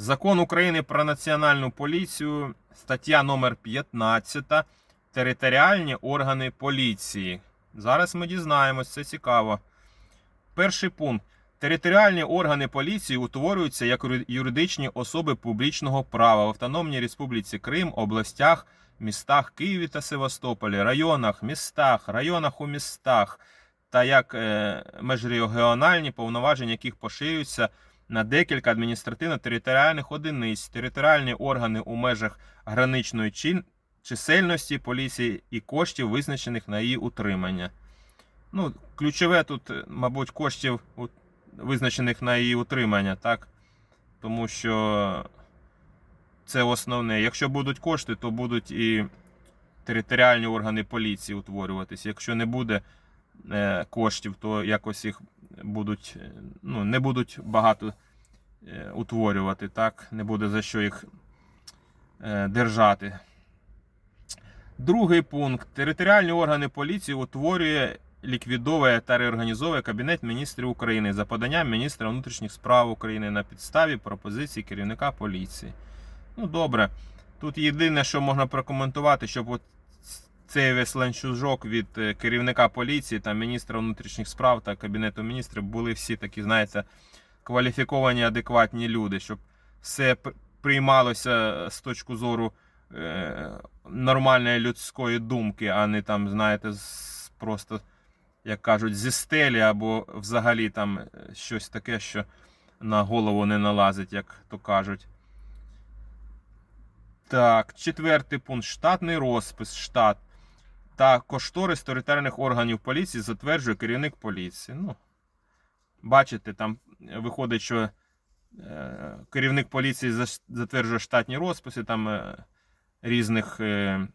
Закон України про національну поліцію, стаття номер 15. Територіальні органи поліції. Зараз ми дізнаємось, це цікаво. Перший пункт. Територіальні органи поліції утворюються як юридичні особи публічного права в Автономній Республіці Крим, областях, містах Києві та Севастополі, районах, містах, районах у містах та як е, межрегіональні повноваження, яких поширюються на декілька адміністративно-територіальних одиниць, територіальні органи у межах граничної чисельності поліції і коштів, визначених на її утримання. Ну, ключове тут, е, мабуть, коштів, визначених на її утримання, так? Тому що це основне. Якщо будуть кошти, то будуть і територіальні органи поліції утворюватися. Якщо не буде коштів, то якось їх будуть, е, ну, не будуть багато е, утворювати, так? Не буде за що їх е, держати. Другий пункт. Територіальні органи поліції утворює, ліквідовує та реорганізовує Кабінет міністрів України за поданням міністра внутрішніх справ України на підставі пропозицій керівника поліції. Ну, добре. Тут єдине, що можна прокоментувати, щоб от цей весь ланцюжок від е, керівника поліції та міністра внутрішніх справ та кабінету міністрів були всі такі, знаєте, кваліфіковані, адекватні люди, щоб все приймалося з точки зору е, нормальної людської думки, а не там, знаєте, з, просто, як кажуть, зі стелі або взагалі там е, щось таке, що на голову не налазить, як то кажуть. Так, четвертий пункт. Штатний розпис, штат та кошторис територіальних органів поліції затверджує керівник поліції. Ну, бачите, там виходить, що е, керівник поліції затверджує штатні розписи там е, різних е,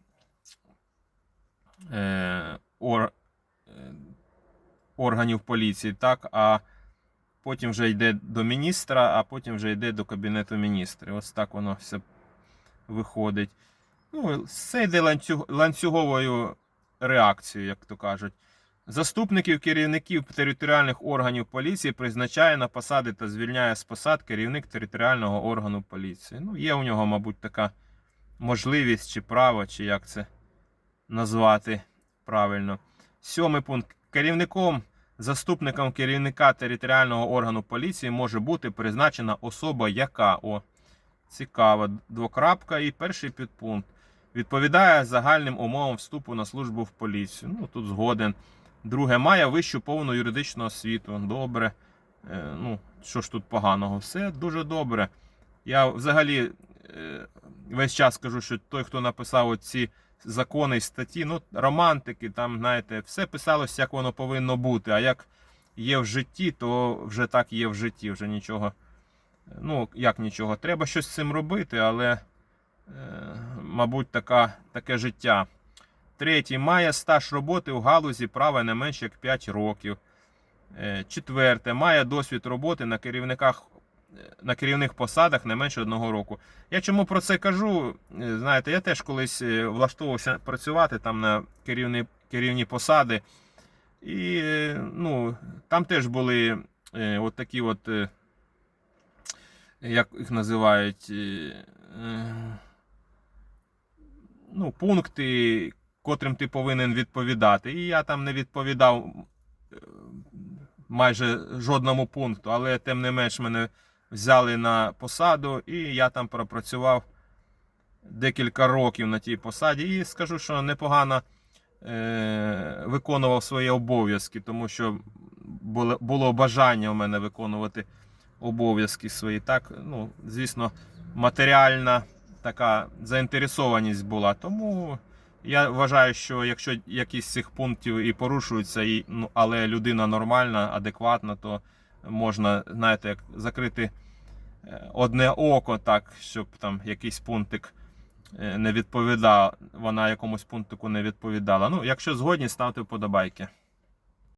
е, ор, е, органів поліції, так, а потім вже йде до міністра, а потім вже йде до кабінету міністрів. Ось так воно все виходить. Ну, це йде ланцюг, ланцюговою реакцією, як то кажуть. Заступників керівників територіальних органів поліції призначає на посади та звільняє з посад керівник територіального органу поліції. Ну, є у нього, мабуть, така можливість чи право, чи як це назвати правильно. Сьомий пункт. Керівником, заступником керівника територіального органу поліції може бути призначена особа, яка о, цікаво, двокрапка і перший підпункт. Відповідає загальним умовам вступу на службу в поліцію. Ну, тут згоден. Друге, має вищу повну юридичну освіту. Добре. Е, ну, що ж тут поганого? Все дуже добре. Я взагалі е, весь час кажу, що той, хто написав ці закони і статті, ну, романтики, там, знаєте, все писалось, як воно повинно бути. А як є в житті, то вже так є в житті, вже нічого. Ну, як нічого. Треба щось з цим робити, але, е, мабуть, така, таке життя. Третій. Має стаж роботи у галузі права не менше як 5 років. Е, Четверте. Має досвід роботи на керівниках на керівних посадах не менше одного року. Я чому про це кажу? Е, Знаєте, я теж колись е, влаштовувався працювати там на керівні, керівні посади. І ну, там теж були от такі от, як їх називають, ну, пункти, котрим ти повинен відповідати. І я там не відповідав е, майже жодному пункту, але тим не менш мене взяли на посаду, і я там пропрацював декілька років на тій посаді. І скажу, що непогано е, виконував свої обов'язки, тому що було, було бажання у мене виконувати обов'язки свої. Так, ну, звісно, матеріальна така заінтересованість була. Тому я вважаю, що якщо якісь з цих пунктів і порушуються, і, ну, але людина нормальна, адекватна, то можна, знаєте, як закрити е, одне око, так, щоб там якийсь пунктик е, не відповідав, вона якомусь пунктику не відповідала. Ну, якщо згодні, ставте вподобайки.